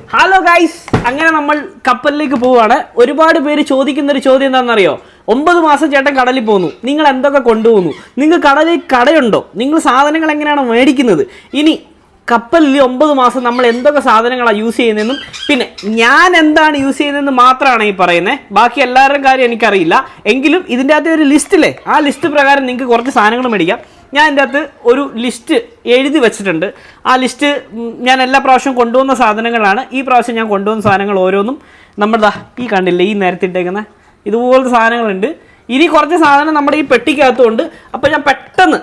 Hello guys അങ്ങനെ നമ്മൾ കപ്പലിലേക്ക് പോവാണ് ഒരുപാട് പേര് ചോദിക്കുന്ന ഒരു ചോദ്യം എന്താണെന്നറിയോ? ഒമ്പത് മാസം ചേട്ടൻ കടലിൽ പോന്നു. നിങ്ങൾ എന്തൊക്കെ കൊണ്ടുപോകുന്നു? നിങ്ങൾ കടലിൽ കടയുണ്ടോ? നിങ്ങൾ സാധനങ്ങൾ എങ്ങനെയാണ് മേടിക്കുന്നത്? ഇനി കപ്പലിൽ ഒമ്പത് മാസം നമ്മൾ എന്തൊക്കെ സാധനങ്ങളാണ് യൂസ് ചെയ്യുന്നതെന്നും പിന്നെ ഞാൻ എന്താണ് യൂസ് ചെയ്യുന്നതെന്ന് മാത്രമാണ് ഈ പറയുന്നത്. ബാക്കി എല്ലാവരുടെയും കാര്യം എനിക്കറിയില്ല. എങ്കിലും ഇതിന്റെ അകത്ത് ഒരു ലിസ്റ്റില്ലേ ആ ലിസ്റ്റ് പ്രകാരം നിങ്ങൾക്ക് കുറച്ച് സാധനങ്ങൾ മേടിക്കാം. ഞാൻ എന്റെ അകത്ത് ഒരു ലിസ്റ്റ് എഴുതി വെച്ചിട്ടുണ്ട്. ആ ലിസ്റ്റ് ഞാൻ എല്ലാ പ്രാവശ്യവും കൊണ്ടുവന്ന സാധനങ്ങളാണ്. ഈ പ്രാവശ്യം ഞാൻ കൊണ്ടുവന്ന സാധനങ്ങൾ ഓരോന്നും നമ്മുടെ ഈ കണ്ടില്ലേ ഈ നേരത്തിട്ടേക്കുന്ന ഇതുപോലത്തെ സാധനങ്ങളുണ്ട്. ഇനി കുറച്ച് സാധനം നമ്മുടെ ഈ പെട്ടിക്കകത്തുണ്ട്. അപ്പോൾ ഞാൻ പെട്ടെന്ന്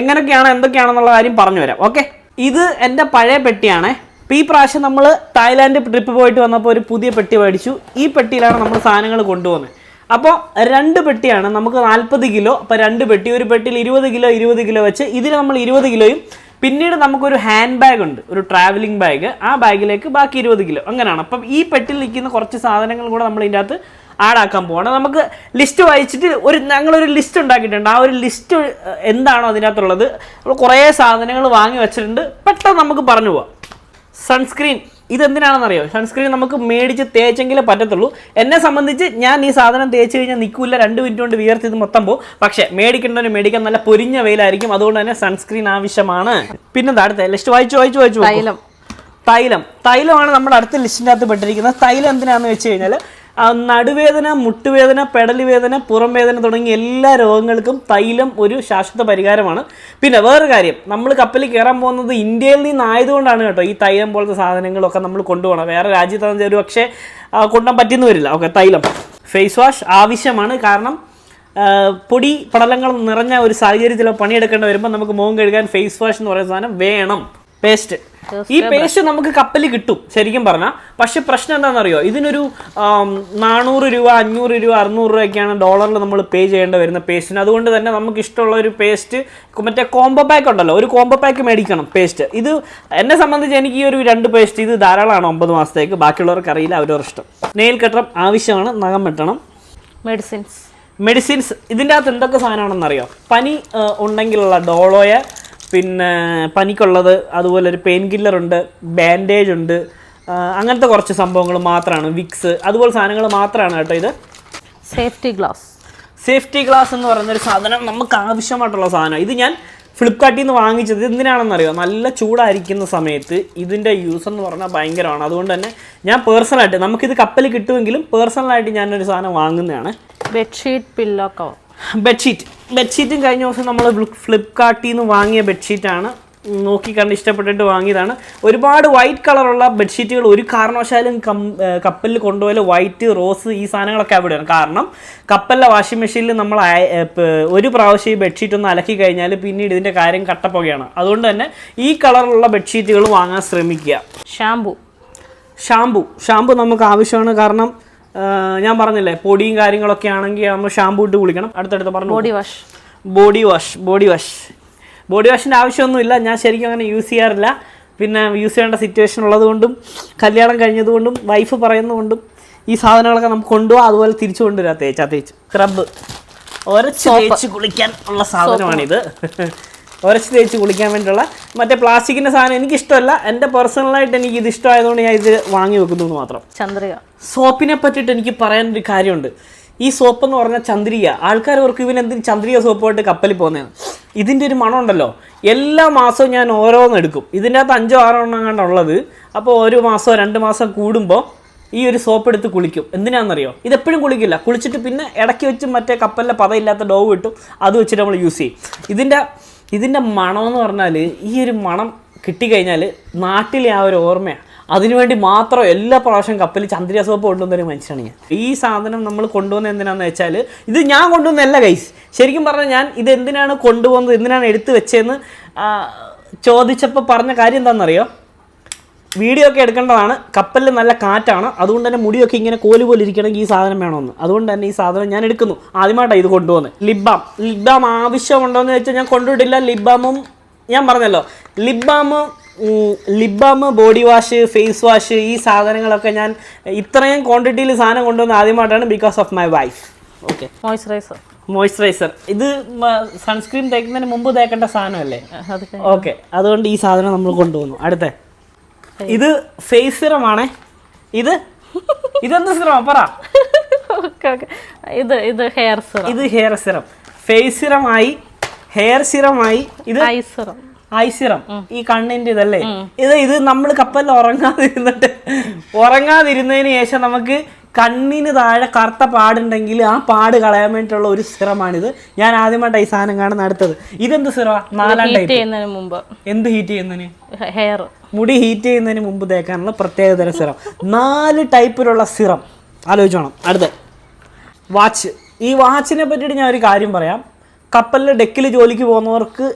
എങ്ങനെയൊക്കെയാണ് എന്തൊക്കെയാണെന്നുള്ള കാര്യം പറഞ്ഞു തരാം ഓക്കെ ഇത് എന്റെ പഴയ പെട്ടിയാണേ. അപ്പോൾ ഈ പ്രാവശ്യം നമ്മൾ തായ്ലാൻഡ് ട്രിപ്പ് പോയിട്ട് വന്നപ്പോൾ ഒരു പുതിയ പെട്ടി മേടിച്ചു. ഈ പെട്ടിയിലാണ് നമ്മൾ സാധനങ്ങൾ കൊണ്ടുപോകുന്നത്. അപ്പോൾ രണ്ട് പെട്ടിയാണ്. നമുക്ക് നാൽപ്പത് കിലോ അപ്പോൾ രണ്ട് പെട്ടി. ഒരു പെട്ടിയിൽ ഇരുപത് കിലോ ഇരുപത് കിലോ വെച്ച് ഇതിൽ നമ്മൾ ഇരുപത് കിലോയും പിന്നീട് നമുക്കൊരു ഹാൻഡ് ബാഗ് ഉണ്ട്. ഒരു ട്രാവലിംഗ് ബാഗ് ആ ബാഗിലേക്ക് ബാക്കി ഇരുപത് കിലോ. അങ്ങനെയാണ്. അപ്പം ഈ പെട്ടിൽ നിൽക്കുന്ന കുറച്ച് സാധനങ്ങൾ കൂടെ നമ്മൾ ഇതിന്റെ അകത്ത് ആഡാക്കാൻ പോവാണ്. നമുക്ക് ലിസ്റ്റ് വായിച്ചിട്ട് ഒരു ഞങ്ങളൊരു ലിസ്റ്റ് ഉണ്ടാക്കിയിട്ടുണ്ട്. ആ ഒരു ലിസ്റ്റ് എന്താണോ അതിനകത്തുള്ളത്. നമ്മൾ കുറേ സാധനങ്ങൾ വാങ്ങി വെച്ചിട്ടുണ്ട്. പെട്ടെന്ന് നമുക്ക് പറഞ്ഞു പോവാം. സൺസ്ക്രീൻ. ഇതെന്തിനാണെന്നറിയോ? സൺസ്ക്രീൻ നമുക്ക് മേടിച്ച് തേച്ചെങ്കിലേ പറ്റത്തുള്ളൂ. എന്നെ സംബന്ധിച്ച് ഞാൻ ഈ സാധനം തേച്ച് കഴിഞ്ഞാൽ നിൽക്കില്ല രണ്ട് മിനിറ്റ് കൊണ്ട് വിയർത്ത് ഇത് മൊത്തം പോകും പക്ഷേ മേടിക്കേണ്ടവന് മേടിക്കാൻ നല്ല പൊരിഞ്ഞ വെയിലായിരിക്കും. അതുകൊണ്ട് തന്നെ സൺസ്ക്രീൻ ആവശ്യമാണ്. പിന്നെന്താ അടുത്ത? ലിസ്റ്റ് വായിച്ചു വായിച്ചു വായിച്ചു. തൈലം. തൈലം. തൈലമാണ് നമ്മുടെ അടുത്ത ലിസ്റ്റിന്റെ അകത്ത് പെട്ടിരിക്കുന്നത്. തൈലം എന്തിനാണെന്ന് വെച്ച് കഴിഞ്ഞാൽ നടുവേദന മുട്ടുവേദന പെടലി വേദന പുറം വേദന തുടങ്ങിയ എല്ലാ രോഗങ്ങൾക്കും തൈലം ഒരു ശാശ്വത പരിഹാരമാണ്. പിന്നെ വേറൊരു കാര്യം നമ്മൾ കപ്പലിൽ കയറാൻ പോകുന്നത് ഇന്ത്യയിൽ നിന്നായതുകൊണ്ടാണ് കേട്ടോ ഈ തൈലം പോലത്തെ സാധനങ്ങളൊക്കെ നമ്മൾ കൊണ്ടുപോകണം വേറെ രാജ്യത്താണെങ്കിൽ ഒരു പക്ഷേ കൊണ്ടുപോകാൻ പറ്റിയെന്ന് വരില്ല. ഓക്കെ തൈലം. ഫേസ് വാഷ് ആവശ്യമാണ്. കാരണം പൊടി പടലങ്ങൾ നിറഞ്ഞ ഒരു സാഹചര്യത്തിൽ പണിയെടുക്കേണ്ടി വരുമ്പോൾ നമുക്ക് മുഖം കഴുകാൻ ഫേസ് വാഷ് എന്ന് പറയുന്ന സാധനം വേണം. പേസ്റ്റ് ഈ പേസ്റ്റ് നമുക്ക് കപ്പൽ കിട്ടും ശരിക്കും പറഞ്ഞാൽ പക്ഷെ പ്രശ്നം എന്താണെന്നറിയോ? ഇതിനൊരു നാനൂറ് രൂപ അഞ്ഞൂറ് രൂപ അറുന്നൂറ് രൂപയൊക്കെയാണ് ഡോളറിൽ നമ്മൾ പേ ചെയ്യേണ്ടി വരുന്ന പേസ്റ്റിന് അതുകൊണ്ട് തന്നെ നമുക്ക് ഇഷ്ടമുള്ള ഒരു പേസ്റ്റ് മറ്റേ കോംബോ പാക്ക് ഉണ്ടല്ലോ ഒരു കോംബോ പാക്ക് മേടിക്കണം പേസ്റ്റ് ഇത് എന്നെ സംബന്ധിച്ച് എനിക്ക് ഈ ഒരു രണ്ട് പേസ്റ്റ് ഇത് ധാരാളമാണ് ഒമ്പത് മാസത്തേക്ക്. ബാക്കിയുള്ളവർക്ക് അറിയില്ല അവരവർ ഇഷ്ടം. നെയിൽ കെട്ടണം ആവശ്യമാണ് നഖം വെട്ടണം. മെഡിസിൻസ് മെഡിസിൻസ് ഇതിന്റെ അകത്ത് എന്തൊക്കെ സാധനമാണെന്ന് അറിയോ പനി ഉണ്ടെങ്കിലുള്ള ഡോളോയ പിന്നെ പനിക്കുള്ളത് അതുപോലെ ഒരു പെയിൻ കില്ലർ ഉണ്ട് ബാൻഡേജ് ഉണ്ട് അങ്ങനത്തെ കുറച്ച് സംഭവങ്ങൾ മാത്രമാണ് വിക്സ് അതുപോലെ സാധനങ്ങൾ മാത്രമാണ് കേട്ടോ ഇത്. സേഫ്റ്റി ഗ്ലാസ് സേഫ്റ്റി ഗ്ലാസ് എന്ന് പറയുന്ന ഒരു സാധനം നമുക്ക് ആവശ്യമായിട്ടുള്ള സാധനം. ഇത് ഞാൻ ഫ്ലിപ്കാർട്ടിൽ നിന്ന് വാങ്ങിച്ചത് എന്തിനാണെന്ന് എന്തിനാണെന്നറിയോ? നല്ല ചൂടായിരിക്കുന്ന സമയത്ത് ഇതിന്റെ യൂസ് എന്ന് പറഞ്ഞാൽ ഭയങ്കരമാണ്. അതുകൊണ്ട് തന്നെ ഞാൻ പേഴ്സണലായിട്ട് നമുക്കിത് കപ്പലിൽ കിട്ടുമെങ്കിലും പേഴ്സണലായിട്ട് ഞാനൊരു സാധനം വാങ്ങുന്നതാണ്. ബെഡ്ഷീറ്റ് പില്ലോ കവർ ബെഡ്ഷീറ്റ് ബെഡ്ഷീറ്റും കഴിഞ്ഞ ദിവസം നമ്മൾ ഫ്ലിപ്കാർട്ടിൽ നിന്ന് വാങ്ങിയ ബെഡ്ഷീറ്റാണ്. നോക്കി കണ്ട് ഇഷ്ടപ്പെട്ടിട്ട് വാങ്ങിയതാണ്. ഒരുപാട് വൈറ്റ് കളറുള്ള ബെഡ്ഷീറ്റുകൾ ഒരു കാരണവശാലും കം കപ്പലിൽ കൊണ്ടുപോയാൽ വൈറ്റ് റോസ് ഈ സാധനങ്ങളൊക്കെ അവിടെയാണ്. കാരണം കപ്പലിലെ വാഷിംഗ് മെഷീനിൽ നമ്മൾ ഒരു പ്രാവശ്യം ഈ ബെഡ്ഷീറ്റ് ഒന്ന് അലക്കി കഴിഞ്ഞാൽ പിന്നീട് ഇതിന്റെ കാര്യം കട്ടപ്പുകയാണ്. അതുകൊണ്ട് തന്നെ ഈ കളറുള്ള ബെഡ്ഷീറ്റുകൾ വാങ്ങാൻ ശ്രമിക്കുക. ഷാംപൂ. ഷാംപൂ. ഷാംപൂ നമുക്ക് ആവശ്യമാണ്. കാരണം ഞാൻ പറഞ്ഞില്ലേ പൊടിയും കാര്യങ്ങളൊക്കെ ആണെങ്കിൽ നമ്മൾ ഷാമ്പു ഇട്ട് കുളിക്കണം. അടുത്തടുത്ത് പറഞ്ഞു body wash body wash body wash body വാഷിന്റെ ആവശ്യമൊന്നുമില്ല. ഞാൻ ശരിക്കും അങ്ങനെ യൂസ് ചെയ്യാറില്ല. പിന്നെ യൂസ് ചെയ്യേണ്ട സിറ്റുവേഷൻ ഉള്ളതുകൊണ്ടും കല്യാണം കഴിഞ്ഞതുകൊണ്ടും വൈഫ് പറയുന്നതുകൊണ്ടും ഈ സാധനങ്ങളൊക്കെ നമുക്ക് കൊണ്ടുപോകാം അതുപോലെ തിരിച്ചു കൊണ്ടുവരാം. തേച്ചാ തേച്ച്. സ്ക്രബ് ഒരച്ച് തേച്ച് കുളിക്കാൻ ഉള്ള സാധനമാണിത്. ഉരച്ച് തേച്ച് കുളിക്കാൻ വേണ്ടിയുള്ള. മറ്റേ പ്ലാസ്റ്റിക്കിന്റെ സാധനം എനിക്ക് ഇഷ്ടമല്ല എന്റെ പേഴ്സണലായിട്ട് എനിക്ക് ഇത് ഇഷ്ടമായതുകൊണ്ട് ഞാൻ ഇത് വാങ്ങി വെക്കുന്നു എന്ന് മാത്രം. ചന്ദ്രിക. സോപ്പിനെ പറ്റിയിട്ട് എനിക്ക് പറയാൻ ഒരു കാര്യമുണ്ട്. ഈ സോപ്പ് എന്ന് പറഞ്ഞാൽ ചന്ദ്രിക ആൾക്കാർ ഓർക്കും ഇവൻ എന്തിന് ചന്ദ്രിക സോപ്പുമായിട്ട് കപ്പലിൽ പോകുന്നതാണ് ഇതിന്റെ ഒരു മണം ഉണ്ടല്ലോ. എല്ലാ മാസവും ഞാൻ ഓരോന്ന് എടുക്കും. ഇതിന്റെ അകത്ത് അഞ്ചോ ആറോ എണ്ണം കണ്ട ഉള്ളത്. അപ്പോൾ ഒരു മാസമോ രണ്ട് മാസം കൂടുമ്പോൾ ഈ ഒരു സോപ്പ് എടുത്ത് കുളിക്കും. എന്തിനാണെന്നറിയോ ഇതെപ്പോഴും കുളിക്കില്ല. കുളിച്ചിട്ട് പിന്നെ ഇടയ്ക്ക് വെച്ച് മറ്റേ കപ്പലിലെ പതയില്ലാത്ത ഡോവ് കിട്ടും അത് വെച്ചിട്ട് നമ്മൾ യൂസ് ചെയ്യും. ഇതിന്റെ ഇതിന്റെ മണമെന്ന് പറഞ്ഞാൽ ഈ ഒരു മണം കിട്ടിക്കഴിഞ്ഞാൽ നാട്ടിലെ ആ ഒരു ഓർമ്മയാണ് അതിനുവേണ്ടി മാത്രം എല്ലാ പ്രാവശ്യം കപ്പലിൽ ചന്ദ്രിയ സോപ്പ് കൊണ്ടുവന്നൊരു മനുഷ്യനാണ് ഞാൻ. ഈ സാധനം നമ്മൾ കൊണ്ടുവന്ന എന്തിനാന്ന് വെച്ചാൽ ഇത് ഞാൻ കൊണ്ടുവന്നല്ല ഗൈസ് ശരിക്കും പറഞ്ഞാൽ ഞാൻ ഇത് എന്തിനാണ് കൊണ്ടുപോകുന്നത് എന്തിനാണ് എടുത്തു വെച്ചതെന്ന് ചോദിച്ചപ്പോൾ പറഞ്ഞ കാര്യം എന്താണെന്നറിയോ വീഡിയോ ഒക്കെ എടുക്കേണ്ടതാണ്. കപ്പലിൽ നല്ല കാറ്റാണ്. അതുകൊണ്ട് തന്നെ മുടിയൊക്കെ ഇങ്ങനെ കോൽ പോലെ ഇരിക്കണമെങ്കിൽ ഈ സാധനം വേണമെന്ന്. അതുകൊണ്ട് തന്നെ ഈ സാധനം ഞാൻ എടുക്കുന്നു. ആദ്യമായിട്ടാണ് ഇത് കൊണ്ടുപോകുന്നത് ലിബാം. ലിബാം ആവശ്യമുണ്ടോ എന്ന് വെച്ചാൽ ഞാൻ കൊണ്ടുവിട്ടില്ല. ലിബാമും ഞാൻ പറഞ്ഞല്ലോ. Lip balm lip balm body wash face wash ഈ സാധനങ്ങളൊക്കെ ഞാൻ ഇത്രയും ക്വാണ്ടിറ്റിയിൽ സാധനം കൊണ്ടുവന്ന ആദ്യമായിട്ടാണ് because of my wife okay moisturizer moisturizer ഇത് സൺസ്ക്രീൻ തേക്കുന്നതിന് മുമ്പ് തേക്കേണ്ട സാധനമല്ലേ? ഓക്കെ അതുകൊണ്ട് ഈ സാധനം നമ്മൾ കൊണ്ടുവന്നു. അടുത്ത. ഇത് ഫേസ് സിറമാണേ. ഇത് ഇതെന്ത് സിറമാ? പറ. ഇത് ഇത് ഹെയർ സിറം. ഇത് ഹെയർ സിറം. ഫേസ് സിറമായി ഹെയർ സിറമായി ഇത് ഐ സിറം. I serum. ഈ കണ്ണിന്റെ ഇതല്ലേ? ഇത് ഇത് നമ്മൾ കപ്പലിൽ ഉറങ്ങാതിരുന്നിട്ട് ഉറങ്ങാതിരുന്നതിന് ശേഷം നമുക്ക് കണ്ണിന് താഴെ കറുത്ത പാടുണ്ടെങ്കിൽ ആ പാട് കളയാൻ വേണ്ടിയിട്ടുള്ള ഒരു സിറമാണിത്. ഞാൻ ആദ്യമായിട്ട് ഈ സാധനം കാണുന്ന അടുത്തത്. ഇതെന്ത് സിറ നാലാം ടൈപ്പ് മുമ്പ്. എന്ത് ഹീറ്റ് ചെയ്യുന്നതിന്? ഹെയർ മുടി ഹീറ്റ് ചെയ്യുന്നതിന് മുമ്പ് തേക്കാനുള്ള പ്രത്യേകതരം സിറം. നാല് ടൈപ്പിലുള്ള സിറം. ആലോചിച്ചോണം അടുത്ത. വാച്ച്. ഈ വാച്ചിനെ പറ്റിയിട്ട് ഞാൻ ഒരു കാര്യം പറയാം. കപ്പലിൽ ഡെക്കിൽ ജോലിക്ക് പോകുന്നവർക്ക്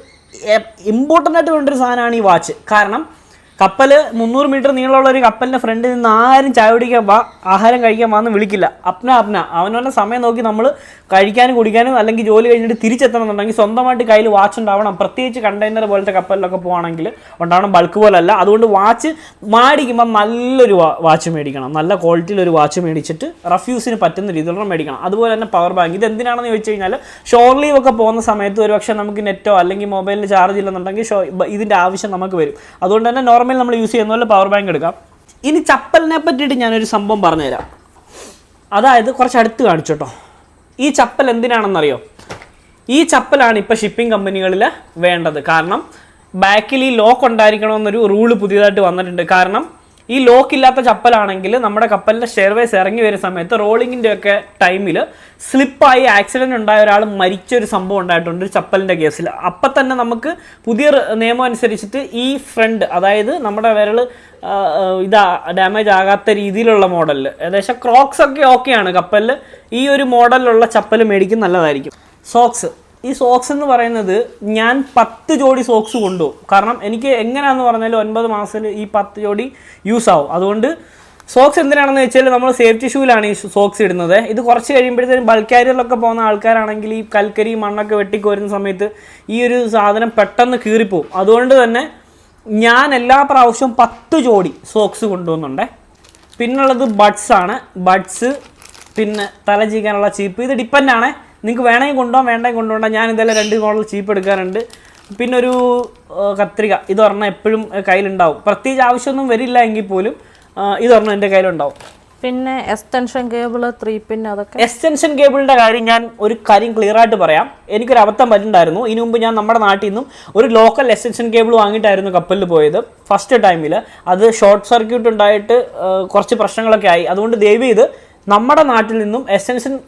ഇമ്പോർട്ടന്റ് ആയിട്ട് വേണ്ട ഒരു സാധനമാണ് ഈ വാച്ച്. കാരണം കപ്പൽ മുന്നൂറ് മീറ്റർ നീളമുള്ള ഒരു കപ്പലിന്റെ ഫ്രണ്ടിൽ നിന്ന് ആരും ചായ കുടിക്കാൻ വാ ആഹാരം കഴിക്കാൻ വാന്ന് വിളിക്കില്ല. അപ്ന അപ്ന. അവനവന്റെ സമയം നോക്കി നമ്മൾ കഴിക്കാനും കുടിക്കാനും അല്ലെങ്കിൽ ജോലി കഴിഞ്ഞിട്ട് തിരിച്ചെത്തണം എന്നുണ്ടെങ്കിൽ സ്വന്തമായിട്ട് കയ്യിൽ വാച്ച് ഉണ്ടാവണം. പ്രത്യേകിച്ച് കണ്ടെയ്നർ പോലത്തെ കപ്പലിലൊക്കെ പോകുകയാണെങ്കിൽ ഉണ്ടാവണം ബൾക്ക് പോലല്ല. അതുകൊണ്ട് വാച്ച് മേടിക്കുമ്പോൾ നല്ലൊരു വാച്ച് മേടിക്കണം. നല്ല ക്വാളിറ്റിയിലൊരു വാച്ച് മേടിച്ചിട്ട് റഫ്യൂസിന് പറ്റുന്ന രീതിയിലുള്ള മേടിക്കണം. അതുപോലെ തന്നെ പവർ ബാങ്ക് ഇത് എന്തിനാണെന്ന് ചോദിച്ചു കഴിഞ്ഞാൽ ഷോർ ലീവ് ഒക്കെ പോകുന്ന സമയത്ത് ഒരു നമുക്ക് നെറ്റോ അല്ലെങ്കിൽ മൊബൈലിൽ ചാർജ് ഇല്ലെന്നുണ്ടെങ്കിൽ ഷോ ഇതിന്റെ ആവശ്യം നമുക്ക് വരും. അതുകൊണ്ട് തന്നെ നോർമൽ നമ്മൾ യൂസ് ചെയ്യുന്ന പോലെ പവർ ബാങ്ക് എടുക്കാം. ഇനി ചപ്പലിനെ പറ്റിയിട്ട് ഞാനൊരു സംഭവം പറഞ്ഞുതരാം. അതായത് കുറച്ച് അടുത്ത് കാണിച്ചു കേട്ടോ. ഈ ചപ്പൽ എന്തിനാണെന്നറിയോ? ഈ ചപ്പലാണ് ഇപ്പോൾ ഷിപ്പിംഗ് കമ്പനികളിൽ വേണ്ടത്. കാരണം ബാക്കിൽ ഈ ലോക്ക് ഉണ്ടായിരിക്കണമെന്നൊരു റൂൾ പുതിയതായിട്ട് വന്നിട്ടുണ്ട്. കാരണം ഈ ലോക്ക് ഇല്ലാത്ത ചപ്പലാണെങ്കിൽ നമ്മുടെ കപ്പലിന്റെ ഷെയർവേസ് ഇറങ്ങി വരുന്ന സമയത്ത് റോളിങ്ങിന്റെ ഒക്കെ ടൈമിൽ സ്ലിപ്പായി ആക്സിഡന്റ് ഉണ്ടായ ഒരാൾ മരിച്ച ഒരു സംഭവം ഉണ്ടായിട്ടുണ്ട് ചപ്പലിന്റെ കേസിൽ. അപ്പം തന്നെ നമുക്ക് പുതിയ നിയമം അനുസരിച്ചിട്ട് ഈ ഫ്രണ്ട് അതായത് നമ്മുടെ വിരൽ ഇതാ ഡാമേജ് ആകാത്ത രീതിയിലുള്ള മോഡലിൽ ഏകദേശം ക്രോക്സ് ഒക്കെ ഓക്കെയാണ് കപ്പലിൽ ഈ ഒരു മോഡലിലുള്ള ചപ്പൽ മേടിക്കും നല്ലതായിരിക്കും. സോക്സ് ഈ സോക്സ് എന്ന് പറയുന്നത് ഞാൻ പത്ത് ജോഡി സോക്സ് കൊണ്ടുപോകും കാരണം എനിക്ക് എങ്ങനെയാന്ന് പറഞ്ഞാലും ഒൻപത് മാസത്തിൽ ഈ പത്ത് ജോഡി യൂസ് ആവും. അതുകൊണ്ട് സോക്സ് എന്തിനാണെന്ന് വെച്ചാൽ നമ്മൾ സേഫ്റ്റി ഷൂവിലാണ് ഈ സോക്സ് ഇടുന്നത്. ഇത് കുറച്ച് കഴിയുമ്പോഴത്തേനും ബൾക്ക് കാരിയറിലൊക്കെ പോകുന്ന ആൾക്കാരാണെങ്കിൽ ഈ കൽക്കരി മണ്ണൊക്കെ വെട്ടിക്കോരുന്ന സമയത്ത് ഈ ഒരു സാധനം പെട്ടെന്ന് കീറിപ്പോവും. അതുകൊണ്ട് തന്നെ ഞാൻ എല്ലാ പ്രാവശ്യവും പത്ത് ജോഡി സോക്സ് കൊണ്ടുപോകുന്നുണ്ടേ പിന്നുള്ളത് ബഡ്സ് ആണ്. ബഡ്സ് പിന്നെ തല ചീക്കാനുള്ള ചീപ്പ്. ഇത് ഡിപ്പെൻഡ് ആണ്. നിങ്ങൾക്ക് വേണമെങ്കിൽ കൊണ്ടുപോകാം വേണ്ടെങ്കിൽ കൊണ്ടുപോകണ്ട. ഞാൻ ഇതെല്ലാം രണ്ട് മോഡൽ ചീപ്പ് എടുക്കാറുണ്ട്. പിന്നെ ഒരു കത്രിക. ഇത് പറഞ്ഞാൽ എപ്പോഴും കയ്യിലുണ്ടാവും. പ്രത്യേകിച്ച് ആവശ്യമൊന്നും വരില്ല എങ്കിൽ പോലും ഇത് പറഞ്ഞാൽ എന്റെ കയ്യിലുണ്ടാവും. പിന്നെ എക്സ്റ്റൻഷൻ കേബിൾ ത്രീ പിൻ അതൊക്കെ? എക്സ്റ്റൻഷൻ കേബിളിന്റെ കാര്യം ഞാൻ ഒരു കാര്യം ക്ലിയർ ആയിട്ട് പറയാം. എനിക്കൊരു അബദ്ധം പറ്റുണ്ടായിരുന്നു. ഇനി മുമ്പ് ഞാൻ നമ്മുടെ നാട്ടിൽ നിന്നും ഒരു ലോക്കൽ എക്സ്റ്റൻഷൻ കേബിൾ വാങ്ങിയിട്ടായിരുന്നു കപ്പലിൽ പോയത്. ഫസ്റ്റ് ടൈമിൽ അത് ഷോർട്ട് സർക്യൂട്ട് ഉണ്ടായിട്ട് കുറച്ച് പ്രശ്നങ്ങളൊക്കെ ആയി. അതുകൊണ്ട് ദയവ് ചെയ്ത് നമ്മുടെ നാട്ടിൽ നിന്നും എക്സ്റ്റൻഷൻ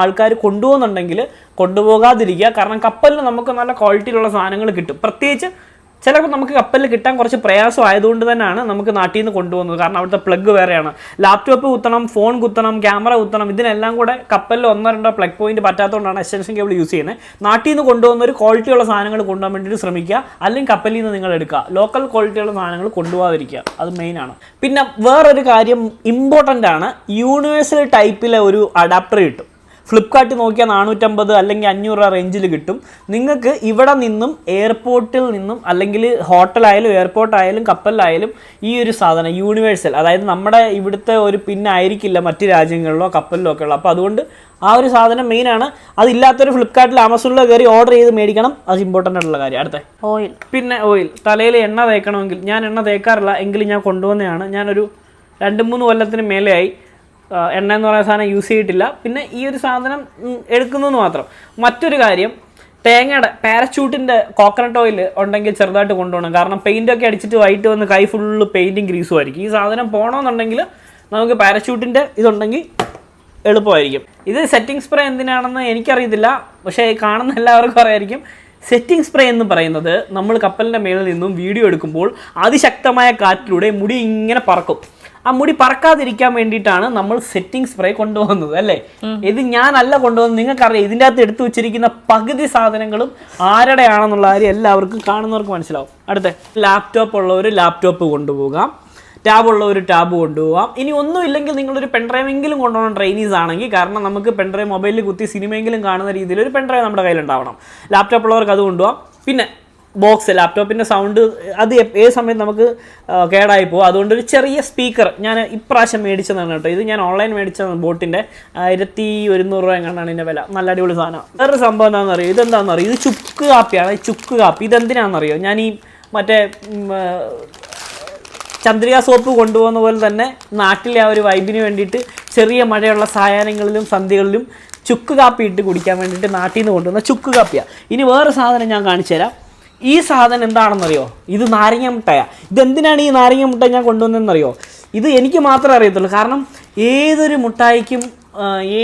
ആൾക്കാർ കൊണ്ടുപോകുന്നുണ്ടെങ്കിൽ കൊണ്ടുപോകാതിരിക്കുക. കാരണം കപ്പലിൽ നമുക്ക് നല്ല ക്വാളിറ്റിയിലുള്ള സാധനങ്ങൾ കിട്ടും. പ്രത്യേകിച്ച് ചിലപ്പോൾ നമുക്ക് കപ്പലിൽ കിട്ടാൻ കുറച്ച് പ്രയാസം ആയതുകൊണ്ട് തന്നെയാണ് നമുക്ക് നാട്ടിൽ നിന്ന് കൊണ്ടുപോകുന്നത്. കാരണം അവിടുത്തെ പ്ലഗ് വേറെയാണ്. ലാപ്ടോപ്പ് കുത്തണം ഫോൺ കുത്തണം ക്യാമറ കുത്തണം ഇതിനെല്ലാം കൂടെ കപ്പലിൽ ഒന്നോ രണ്ടോ പ്ലഗ് പോയിന്റ് പറ്റാത്തതുകൊണ്ടാണ് എക്സ്റ്റൻഷൻ കേബിൾ യൂസ് ചെയ്യുന്നത്. നാട്ടിൽ നിന്ന് കൊണ്ടുപോകുന്ന ഒരു ക്വാളിറ്റിയുള്ള സാധനങ്ങൾ കൊണ്ടുപോകാൻ വേണ്ടിയിട്ട് ശ്രമിക്കുക. അല്ലെങ്കിൽ കപ്പലിൽ നിന്ന് നിങ്ങൾ എടുക്കുക. ലോക്കൽ ക്വാളിറ്റിയുള്ള സാധനങ്ങൾ കൊണ്ടുപോകാതിരിക്കുക. അത് മെയിനാണ് പിന്നെ വേറൊരു കാര്യം ഇമ്പോർട്ടന്റ് ആണ്. യൂണിവേഴ്സൽ ടൈപ്പിലെ ഒരു അഡാപ്റ്റർ കിട്ടും. ഫ്ലിപ്കാർട്ടിൽ നോക്കിയാൽ നാനൂറ്റമ്പത് അല്ലെങ്കിൽ അഞ്ഞൂറ് രൂപ റേഞ്ചിൽ കിട്ടും. നിങ്ങൾക്ക് ഇവിടെ നിന്നും എയർപോർട്ടിൽ നിന്നും അല്ലെങ്കിൽ ഹോട്ടലായാലും എയർപോർട്ടായാലും കപ്പലിലായാലും ഈ ഒരു സാധനം യൂണിവേഴ്സൽ അതായത് നമ്മുടെ ഇവിടുത്തെ ഒരു പിന്നായിരിക്കില്ല മറ്റ് രാജ്യങ്ങളിലോ കപ്പലിലോ ഒക്കെ ഉള്ളൂ. അപ്പോൾ അതുകൊണ്ട് ആ ഒരു സാധനം മെയിനാണ് അതില്ലാത്തൊരു ഫ്ലിപ്കാർട്ടിൽ ആമസോണിൽ കയറി ഓർഡർ ചെയ്ത് മേടിക്കണം. അത് ഇമ്പോർട്ടന്റ് ആയിട്ടുള്ള കാര്യം. അടുത്ത. ഓയിൽ പിന്നെ ഓയിൽ തലയിൽ എണ്ണ തേക്കണമെങ്കിൽ. ഞാൻ എണ്ണ തേക്കാറില്ല. എങ്കിലും ഞാൻ കൊണ്ടുവന്നതാണ്. ഞാനൊരു രണ്ട് മൂന്ന് കൊല്ലത്തിന് മേലെയായി. എണ്ണ എന്ന് പറയുന്ന സാധനം യൂസ് ചെയ്തിട്ടില്ല. പിന്നെ ഈ ഒരു സാധനം എടുക്കുന്നതെന്ന് മാത്രം. മറ്റൊരു കാര്യം തേങ്ങയുടെ പാരച്യൂട്ടിന്റെ കോക്കനട്ട് ഓയിൽ ഉണ്ടെങ്കിൽ ചെറുതായിട്ട് കൊണ്ടുപോകണം. കാരണം പെയിന്റൊക്കെ അടിച്ചിട്ട് വൈകിട്ട് വന്ന് കൈ ഫുള്ള് പെയിന്റും ഗ്രീസും ആയിരിക്കും ഈ സാധനം പോകണമെന്നുണ്ടെങ്കിൽ നമുക്ക് പാരച്യൂട്ടിന്റെ ഇതുണ്ടെങ്കിൽ എളുപ്പമായിരിക്കും. ഇത് സെറ്റിംഗ് സ്പ്രേ എന്തിനാണെന്ന് എനിക്കറിയത്തില്ല. പക്ഷേ കാണുന്ന എല്ലാവർക്കും അറിയായിരിക്കും. സെറ്റിംഗ് സ്പ്രേ എന്ന് പറയുന്നത് നമ്മൾ കപ്പലിന്റെ മേളിൽ നിന്നും വീഡിയോ എടുക്കുമ്പോൾ അതിശക്തമായ കാറ്റിലൂടെ മുടി ഇങ്ങനെ പറക്കും. ആ മുടി പറക്കാതിരിക്കാൻ വേണ്ടിയിട്ടാണ് നമ്മൾ സെറ്റിംഗ് സ്പ്രേ കൊണ്ടുവന്നത് അല്ലേ? ഇത് ഞാനല്ല കൊണ്ടുപോകുന്നത് നിങ്ങൾക്കറിയാം ഇതിന്റെ അകത്ത് എടുത്തു വെച്ചിരിക്കുന്ന പകുതി സാധനങ്ങളും ആരുടെയാണെന്നുള്ള കാര്യം എല്ലാവർക്കും കാണുന്നവർക്ക് മനസ്സിലാവും. അടുത്ത ലാപ്ടോപ്പ് ഉള്ളവർ ലാപ്ടോപ്പ് കൊണ്ടുപോകാം. ടാബ് ഉള്ള ഒരു ടാബ് കൊണ്ടുപോകാം. ഇനി ഒന്നും ഇല്ലെങ്കിൽ നിങ്ങളൊരു പെൺഡ്രൈവെങ്കിലും കൊണ്ടുപോകണം ട്രെയിനീസ് ആണെങ്കിൽ. കാരണം നമുക്ക് പെൺഡ്രൈവ് മൊബൈലിൽ കുത്തി സിനിമയെങ്കിലും കാണുന്ന രീതിയിൽ ഒരു പെൺഡ്രൈവ് നമ്മുടെ കയ്യിലുണ്ടാവണം. ലാപ്ടോപ്പ് ഉള്ളവർക്ക് അത് കൊണ്ടുപോകാം. പിന്നെ ബോക്സ് ലാപ്ടോപ്പിന്റെ സൗണ്ട് അത് ഏത് സമയത്ത് നമുക്ക് കേടായി പോകും. അതുകൊണ്ട് ഒരു ചെറിയ സ്പീക്കർ ഞാൻ ഇപ്രാവശ്യം മേടിച്ചതാണ് കേട്ടോ. ഇത് ഞാൻ ഓൺലൈൻ മേടിച്ചതാണ് ബോട്ടിന്റെ ആയിരത്തി ഒരുന്നൂറ് രൂപ എങ്ങാണ്ടാണ് ഇതിന്റെ വില. നല്ല അടിപൊളി സാധനം. വേറൊരു സംഭവം എന്താണെന്ന് അറിയോ ഇതെന്താണെന്ന് അറിയോ ഇത് ചുക്ക് കാപ്പിയാണ് ചുക്ക് കാപ്പി. ഇതെന്തിനാണെന്നറിയോ? ഞാൻ ഈ മറ്റേ ചന്ദ്രിക സോപ്പ് കൊണ്ടുപോകുന്ന പോലെ തന്നെ നാട്ടിലെ ആ ഒരു വൈബിന് വേണ്ടിയിട്ട് ചെറിയ മഴയുള്ള സായാഹ്നങ്ങളിലും സന്ധ്യകളിലും ചുക്ക് കാപ്പി ഇട്ട് കുടിക്കാൻ വേണ്ടിയിട്ട് നാട്ടിൽ നിന്ന് കൊണ്ടുവന്ന ചുക്ക് കാപ്പിയാണ് ഇനി വേറെ സാധനം ഞാൻ കാണിച്ചു തരാം ഈ സാധനം എന്താണെന്നറിയോ? ഇത് നാരങ്ങ മുട്ടയാ. ഇതെന്തിനാണ് ഈ നാരങ്ങ മുട്ട ഞാൻ കൊണ്ടുവന്നതെന്നറിയോ? ഇത് എനിക്ക് മാത്രമേ അറിയത്തുള്ളൂ. കാരണം ഏതൊരു മുട്ടായിക്കും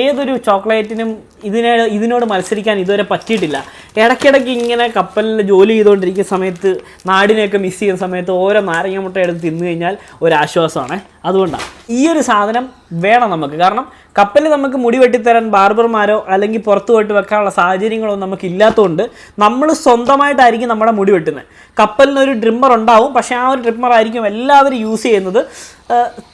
ഏതൊരു ചോക്ലേറ്റിനും ഇതിനെ ഇതിനോട് മത്സരിക്കാൻ ഇതുവരെ പറ്റിയിട്ടില്ല. ഇടയ്ക്കിടയ്ക്ക് ഇങ്ങനെ കപ്പലിൽ ജോലി ചെയ്തുകൊണ്ടിരിക്കുന്ന സമയത്ത് നാടിനെയൊക്കെ മിസ് ചെയ്യുന്ന സമയത്ത് ഓരോ നാരങ്ങ മുട്ട എടുത്ത് തിന്നു കഴിഞ്ഞാൽ ഒരാശ്വാസമാണ്. അതുകൊണ്ടാണ്. ഈ ഒരു സാധനം വേണം നമുക്ക്. കാരണം കപ്പലിൽ നമുക്ക് മുടി വെട്ടിത്തരാൻ ബാർബർമാരോ അല്ലെങ്കിൽ പുറത്തു പോയിട്ട് വെക്കാനുള്ള സാഹചര്യങ്ങളോ നമുക്ക് ഇല്ലാത്തതുകൊണ്ട് നമ്മൾ സ്വന്തമായിട്ടായിരിക്കും നമ്മുടെ മുടി വെട്ടുന്നത്. കപ്പലിനൊരു ട്രിമ്മർ ഉണ്ടാവും. പക്ഷേ ആ ഒരു ട്രിമ്മർ ആയിരിക്കും എല്ലാവരും യൂസ് ചെയ്യുന്നത്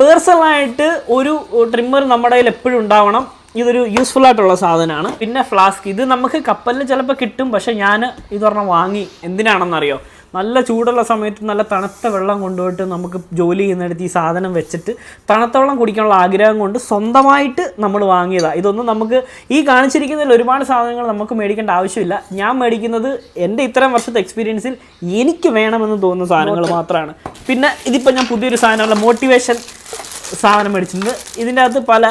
പേഴ്സണലായിട്ട് ഒരു ട്രിമ്മർ നമ്മുടെ കയ്യിൽ എപ്പോഴും ഉണ്ടാവണം. ഇതൊരു യൂസ്ഫുൾ ആയിട്ടുള്ള സാധനമാണ്. പിന്നെ ഫ്ലാസ്ക്. ഇത് നമുക്ക് കപ്പലിൽ ചിലപ്പോൾ കിട്ടും പക്ഷേ ഞാൻ ഇതൊരെണ്ണം വാങ്ങി. എന്തിനാണെന്നറിയോ? നല്ല ചൂടുള്ള സമയത്ത് നല്ല തണുത്ത വെള്ളം കൊണ്ടുപോയിട്ട് നമുക്ക് ജോലി ചെയ്യുന്നിടത്ത് ഈ സാധനം വെച്ചിട്ട് തണുത്ത വെള്ളം കുടിക്കാനുള്ള ആഗ്രഹം കൊണ്ട് സ്വന്തമായിട്ട് നമ്മൾ വാങ്ങിയതാണ് ഇതൊന്നും നമുക്ക് ഈ കാണിച്ചിരിക്കുന്നതിൽ ഒരുപാട് സാധനങ്ങൾ നമുക്ക് മേടിക്കേണ്ട ആവശ്യമില്ല. ഞാൻ മേടിക്കുന്നത് എന്റെ ഇത്രയും വർഷത്തെ എക്സ്പീരിയൻസിൽ എനിക്ക് വേണമെന്ന് തോന്നുന്ന സാധനങ്ങൾ മാത്രമാണ് പിന്നെ ഇതിപ്പോൾ ഞാൻ പുതിയൊരു സാധനമുള്ള മോട്ടിവേഷൻ സാധനം മേടിച്ചിട്ടുണ്ട്. ഇതിന്റെ അകത്ത് പല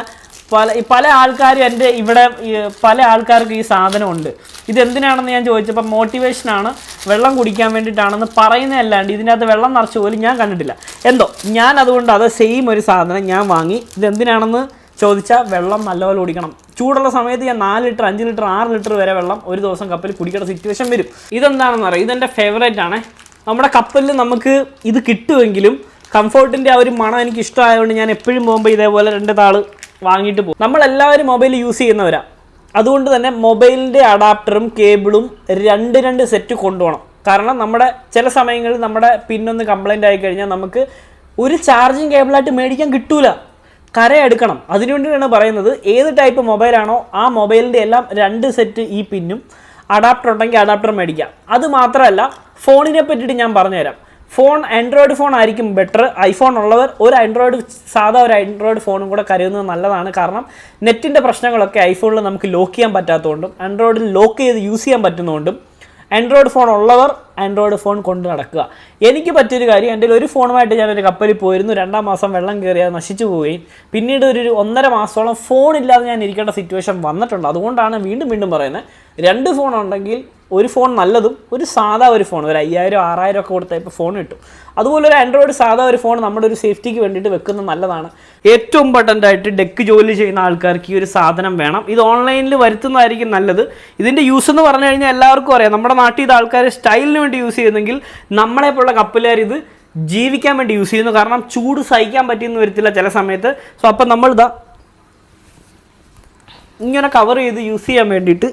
പല പല ആൾക്കാരും എന്റെ ഇവിടെ പല ആൾക്കാർക്ക് ഈ സാധനമുണ്ട്. ഇതെന്തിനാണെന്ന് ഞാൻ ചോദിച്ചപ്പോൾ മോട്ടിവേഷനാണ് വെള്ളം കുടിക്കാൻ വേണ്ടിയിട്ടാണെന്ന് പറയുന്നതല്ലാണ്ട് ഇതിനകത്ത് വെള്ളം നിറച്ച് പോലും ഞാൻ കണ്ടിട്ടില്ല. എന്തോ ഞാൻ അതുകൊണ്ട് അത് സെയിം ഒരു സാധനം ഞാൻ വാങ്ങി. ഇതെന്തിനാണെന്ന് ചോദിച്ചാൽ വെള്ളം നല്ലപോലെ കുടിക്കണം. ചൂടുള്ള സമയത്ത് ഞാൻ നാല് ലിറ്റർ അഞ്ച് ലിറ്റർ ആറ് ലിറ്റർ വരെ വെള്ളം ഒരു ദിവസം കപ്പിൽ കുടിക്കേണ്ട സിറ്റുവേഷൻ വരും. ഇതെന്താണെന്ന് അറിയാം? ഇതെന്റെ ഫേവറേറ്റ് ആണ്. നമ്മുടെ കപ്പലിൽ നമുക്ക് ഇത് കിട്ടുമെങ്കിലും കംഫോർട്ടിന്റെ ആ ഒരു മണം എനിക്ക് ഇഷ്ടമായതുകൊണ്ട് ഞാൻ എപ്പോഴും പോകുമ്പോൾ ഇതേപോലെ രണ്ട് താൾ വാങ്ങിയിട്ട് പോകും. നമ്മളെല്ലാവരും മൊബൈൽ യൂസ് ചെയ്യുന്നവരാ. അതുകൊണ്ട് തന്നെ മൊബൈലിന്റെ അഡാപ്റ്ററും കേബിളും രണ്ട് രണ്ട് സെറ്റ് കൊണ്ടുപോകണം. കാരണം നമ്മുടെ ചില സമയങ്ങളിൽ നമ്മുടെ പിന്നൊന്ന് കംപ്ലൈന്റ് ആയി കഴിഞ്ഞാൽ നമുക്ക് ഒരു ചാർജിങ് കേബിളായിട്ട് മേടിക്കാൻ കിട്ടൂല. കരയെടുക്കണം അതിനുവേണ്ടിയാണ് പറയുന്നത് ഏത് ടൈപ്പ് മൊബൈലാണോ ആ മൊബൈലിന്റെ എല്ലാം രണ്ട് സെറ്റ് ഈ പിന്നും അഡാപ്റ്റർ ഉണ്ടെങ്കിൽ അഡാപ്റ്റർ മേടിക്കാം. അത് മാത്രമല്ല ഫോണിനെ പറ്റിയിട്ട് ഞാൻ പറഞ്ഞുതരാം. ഫോൺ ആൻഡ്രോയിഡ് ഫോൺ ആയിരിക്കും ബെറ്റർ ഐഫോൺ ഉള്ളവർ ഒരു ആൻഡ്രോയിഡ് സാധാ ഒരു ആൻഡ്രോയിഡ് ഫോണും കൂടെ കരുതുന്നത് നല്ലതാണ്. കാരണം നെറ്റിന്റെ പ്രശ്നങ്ങളൊക്കെ ഐഫോണിൽ നമുക്ക് ലോക്ക് ചെയ്യാൻ പറ്റാത്തതുകൊണ്ടും ആൻഡ്രോയിഡിൽ ലോക്ക് ചെയ്ത് യൂസ് ചെയ്യാൻ പറ്റുന്നതുകൊണ്ടും ആൻഡ്രോയിഡ് ഫോൺ ഉള്ളവർ ആൻഡ്രോയിഡ് ഫോൺ കൊണ്ട് നടക്കുക. എനിക്ക് പറ്റിയൊരു കാര്യം എന്റെ ഒരു ഫോണുമായിട്ട് ഞാനൊരു കപ്പലിൽ പോയിരുന്നു. രണ്ടാം മാസം വെള്ളം കയറി അത് നശിച്ചു പോവുകയും പിന്നീട് ഒരു ഒന്നര മാസത്തോളം ഫോൺ ഇല്ലാതെ ഞാൻ ഇരിക്കേണ്ട സിറ്റുവേഷൻ വന്നിട്ടുണ്ട്. അതുകൊണ്ടാണ് വീണ്ടും വീണ്ടും പറയുന്നത് രണ്ട് ഫോൺ ഉണ്ടെങ്കിൽ ഒരു ഫോൺ നല്ലതും ഒരു സാധാ ഒരു ഫോൺ ഒരു അയ്യായിരം ആറായിരം ഒക്കെ കൊടുത്താൽ ഇപ്പോൾ ഫോൺ കിട്ടും. അതുപോലെ ഒരു ആൻഡ്രോയിഡ് സാധാ ഒരു ഫോൺ നമ്മുടെ ഒരു സേഫ്റ്റിക്ക് വേണ്ടിയിട്ട് വെക്കുന്നത് നല്ലതാണ്. ഏറ്റവും ഇമ്പോർട്ടന്റ് ആയിട്ട് ഡെക്ക് ജോലി ചെയ്യുന്ന ആൾക്കാർക്ക് ഈ ഒരു സാധനം വേണം. ഇത് ഓൺലൈനിൽ വരുത്തുന്നതായിരിക്കും നല്ലത്. ഇതിന്റെ യൂസ് എന്ന് പറഞ്ഞു കഴിഞ്ഞാൽ എല്ലാവർക്കും അറിയാം. നമ്മുടെ നാട്ടിൽ ഇത് ആൾക്കാർ സ്റ്റൈലിന് വേണ്ടി യൂസ് ചെയ്യുന്നെങ്കിൽ നമ്മളെപ്പോലുള്ള കപ്പലുകാർ ഇത് ജീവിക്കാൻ വേണ്ടി യൂസ് ചെയ്യുന്നു. കാരണം ചൂട് സഹിക്കാൻ പറ്റിയെന്ന് വരത്തില്ല ചില സമയത്ത്. സോ അപ്പം നമ്മളിതാ ഇങ്ങനെ കവർ ചെയ്ത് യൂസ് ചെയ്യാൻ വേണ്ടിയിട്ട്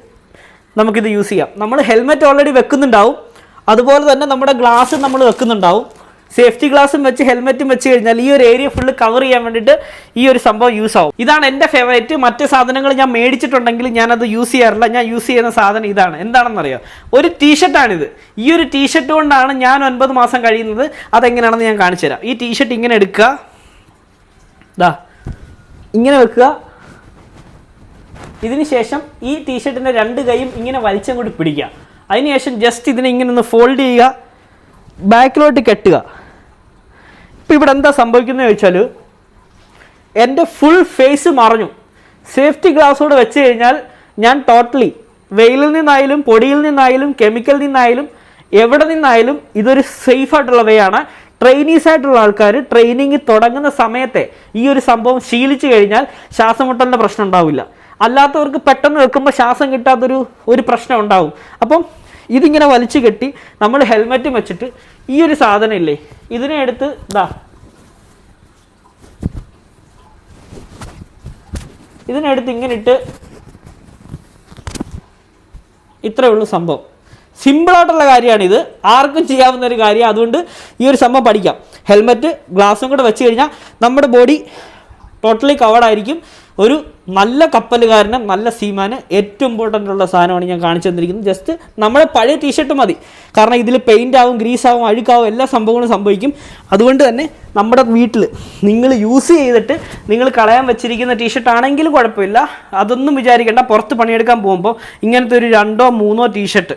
നമുക്കിത് യൂസ് ചെയ്യാം. നമ്മൾ ഹെൽമെറ്റ് ഓൾറെഡി വെക്കുന്നുണ്ടാവും. അതുപോലെ തന്നെ നമ്മുടെ ഗ്ലാസ് നമ്മൾ വെക്കുന്നുണ്ടാവും. സേഫ്റ്റി ഗ്ലാസും വെച്ച് ഹെൽമെറ്റും വെച്ച് കഴിഞ്ഞാൽ ഈ ഒരു ഏരിയ ഫുള്ള് കവർ ചെയ്യാൻ വേണ്ടിയിട്ട് ഈ ഒരു സംഭവം യൂസ് ആവും. ഇതാണ് എന്റെ ഫേവറേറ്റ് മറ്റ് സാധനങ്ങൾ ഞാൻ മേടിച്ചിട്ടുണ്ടെങ്കിൽ ഞാനത് യൂസ് ചെയ്യാറില്ല. ഞാൻ യൂസ് ചെയ്യുന്ന സാധനം ഇതാണ്. എന്താണെന്നറിയോ? ഒരു ടീഷർട്ടാണിത് ഈ ഒരു ടീഷർട്ട് കൊണ്ടാണ് ഞാൻ ഒൻപത് മാസം കഴിയുന്നത്. അതെങ്ങനെയാണെന്ന് ഞാൻ കാണിച്ചു തരാം ഈ ടീഷർട്ട് ഇങ്ങനെ എടുക്കുക. ഇങ്ങനെ വെക്കുക. ഇതിന് ശേഷം ഈ ടീഷർട്ടിന്റെ രണ്ട് കൈയും ഇങ്ങനെ വലിച്ചും കൂടി പിടിക്കുക. അതിനുശേഷം ജസ്റ്റ് ഇതിനെ ഇങ്ങനെ ഒന്ന് ഫോൾഡ് ചെയ്യുക. ബാക്കിലോട്ട് കെട്ടുക. ഇപ്പം ഇവിടെ എന്താ സംഭവിക്കുന്നത് ചോദിച്ചാൽ എന്റെ ഫുൾ ഫേസ് മറഞ്ഞു. സേഫ്റ്റി ഗ്ലാസ്സോട് വെച്ച് കഴിഞ്ഞാൽ ഞാൻ ടോട്ടലി വെയിലിൽ നിന്നായാലും പൊടിയിൽ നിന്നായാലും കെമിക്കൽ നിന്നായാലും എവിടെ നിന്നായാലും ഇതൊരു സേഫ് ആയിട്ടുള്ള വേ ട്രെയിനീസ് ആയിട്ടുള്ള ആൾക്കാർ ട്രെയിനിങ് തുടങ്ങുന്ന സമയത്തെ ഈ ഒരു സംഭവം ശീലിച്ചു കഴിഞ്ഞാൽ ശ്വാസമുട്ടലിന്റെ പ്രശ്നം ഉണ്ടാവില്ല. അല്ലാത്തവർക്ക് പെട്ടെന്ന് വെക്കുമ്പോൾ ശ്വാസം കിട്ടാത്തൊരു ഒരു പ്രശ്നം ഉണ്ടാവും. അപ്പം ഇതിങ്ങനെ വലിച്ചു കെട്ടി നമ്മൾ ഹെൽമെറ്റ് വെച്ചിട്ട് ഈ ഒരു സാധനം ഇല്ലേ ഇതിനെ എടുത്ത് ഇതാ ഇതിനെടുത്ത് ഇങ്ങനെ ഇട്ട് ഇത്രയേ ഉള്ളൂ സംഭവം. സിമ്പിളായിട്ടുള്ള കാര്യമാണിത്. ആർക്കും ചെയ്യാവുന്ന ഒരു കാര്യം അതുകൊണ്ട് ഈ ഒരു സംഭവം പഠിക്കാം. ഹെൽമെറ്റ് ഗ്ലാസും കൂടെ വെച്ച് കഴിഞ്ഞാൽ നമ്മുടെ ബോഡി ടോട്ടലി കവേർഡ് ആയിരിക്കും. ഒരു നല്ല കപ്പലുകാരന് നല്ല സീമാന് ഏറ്റവും ഇമ്പോർട്ടന്റ് ഉള്ള സാധനമാണ് ഞാൻ കാണിച്ചു തന്നിരിക്കുന്നത്. ജസ്റ്റ് നമ്മുടെ പഴയ ടീഷർട്ട് മതി. കാരണം ഇതിൽ പെയിന്റ് ആവും ഗ്രീസ് ആവും അഴുക്കാവും എല്ലാ സംഭവങ്ങളും സംഭവിക്കും. അതുകൊണ്ട് തന്നെ നമ്മുടെ വീട്ടിൽ നിങ്ങൾ യൂസ് ചെയ്തിട്ട് നിങ്ങൾ കളയാൻ വെച്ചിരിക്കുന്ന ടീഷർട്ട് ആണെങ്കിലും കുഴപ്പമില്ല. അതൊന്നും വിചാരിക്കേണ്ട. പുറത്ത് പണിയെടുക്കാൻ പോകുമ്പോൾ ഇങ്ങനത്തെ ഒരു രണ്ടോ മൂന്നോ ടീഷർട്ട്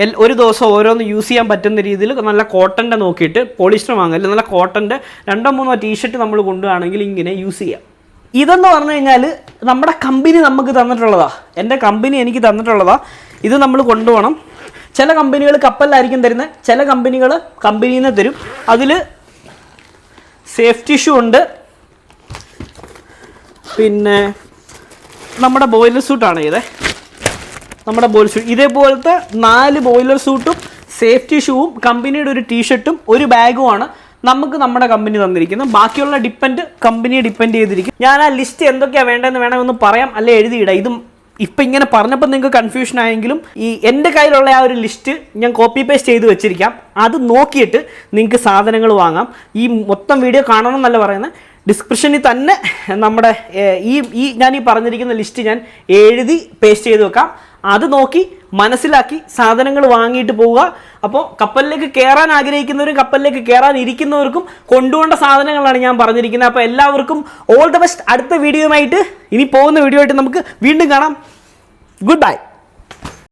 എൽ- ഒരു ദിവസം ഓരോന്ന് യൂസ് ചെയ്യാൻ പറ്റുന്ന രീതിയിൽ നല്ല കോട്ടന്റെ നോക്കിയിട്ട് പോളിസ്റ്റർ അല്ലെങ്കിൽ നല്ല കോട്ടന്റെ രണ്ടോ മൂന്നോ ടീഷർട്ട് നമ്മൾ കൊണ്ടുവാണെങ്കിൽ ഇങ്ങനെ യൂസ് ചെയ്യാം. ഇതെന്ന് പറഞ്ഞു കഴിഞ്ഞാൽ നമ്മുടെ കമ്പനി നമുക്ക് തന്നിട്ടുള്ളതാ. എന്റെ കമ്പനി എനിക്ക് തന്നിട്ടുള്ളതാ. ഇത് നമ്മൾ കൊണ്ടുപോകണം. ചില കമ്പനികൾ കപ്പലിലായിരിക്കും തരുന്നത് ചില കമ്പനികൾ കമ്പനിയിൽ നിന്ന് തരും. അതിൽ സേഫ്റ്റി ഷൂ ഉണ്ട്. പിന്നെ നമ്മുടെ ബോയിലർ സൂട്ടാണ് ഇത്. നമ്മുടെ ബോയിലർ സൂട്ട് ഇതേപോലത്തെ നാല് ബോയിലർ സൂട്ടും സേഫ്റ്റി ഷൂവും കമ്പനിയുടെ ഒരു ടീഷർട്ടും ഒരു ബാഗുമാണ് നമുക്ക് നമ്മുടെ കമ്പനി തന്നിരിക്കുന്നു. ബാക്കിയുള്ള ഡിപ്പെൻഡ് കമ്പനിയെ ഡിപ്പെൻഡ് ചെയ്തിരിക്കും. ഞാൻ ആ ലിസ്റ്റ് എന്തൊക്കെയാണ് വേണ്ടതെന്ന് വേണമെന്ന് പറയാം അല്ലെ എഴുതിയിടാം. ഇതും ഇപ്പം ഇങ്ങനെ പറഞ്ഞപ്പോൾ നിങ്ങൾക്ക് കൺഫ്യൂഷൻ ആയെങ്കിലും ഈ എന്റെ കയ്യിലുള്ള ആ ഒരു ലിസ്റ്റ് ഞാൻ കോപ്പി പേസ്റ്റ് ചെയ്ത് വെച്ചിരിക്കാം. അത് നോക്കിയിട്ട് നിങ്ങൾക്ക് സാധനങ്ങൾ വാങ്ങാം. ഈ മൊത്തം വീഡിയോ കാണണം എന്നല്ല പറയുന്നത്. ഡിസ്ക്രിപ്ഷനിൽ തന്നെ നമ്മുടെ ഈ ഈ ഞാൻ ഈ പറഞ്ഞിരിക്കുന്ന ലിസ്റ്റ് ഞാൻ എഴുതി പേസ്റ്റ് ചെയ്ത് വെക്കാം. അത് നോക്കി മനസ്സിലാക്കി സാധനങ്ങൾ വാങ്ങിയിട്ട് പോവുക. അപ്പോൾ കപ്പലിലേക്ക് കയറാൻ ആഗ്രഹിക്കുന്നവരും കപ്പലിലേക്ക് കയറാൻ ഇരിക്കുന്നവർക്കും കൊണ്ടുപോകേണ്ട സാധനങ്ങളാണ് ഞാൻ പറഞ്ഞിരിക്കുന്നത്. അപ്പോൾ എല്ലാവർക്കും ഓൾ ദ ബെസ്റ്റ് അടുത്ത വീഡിയോയുമായിട്ട് ഇനി പോകുന്ന വീഡിയോ ആയിട്ട് നമുക്ക് വീണ്ടും കാണാം. Good bye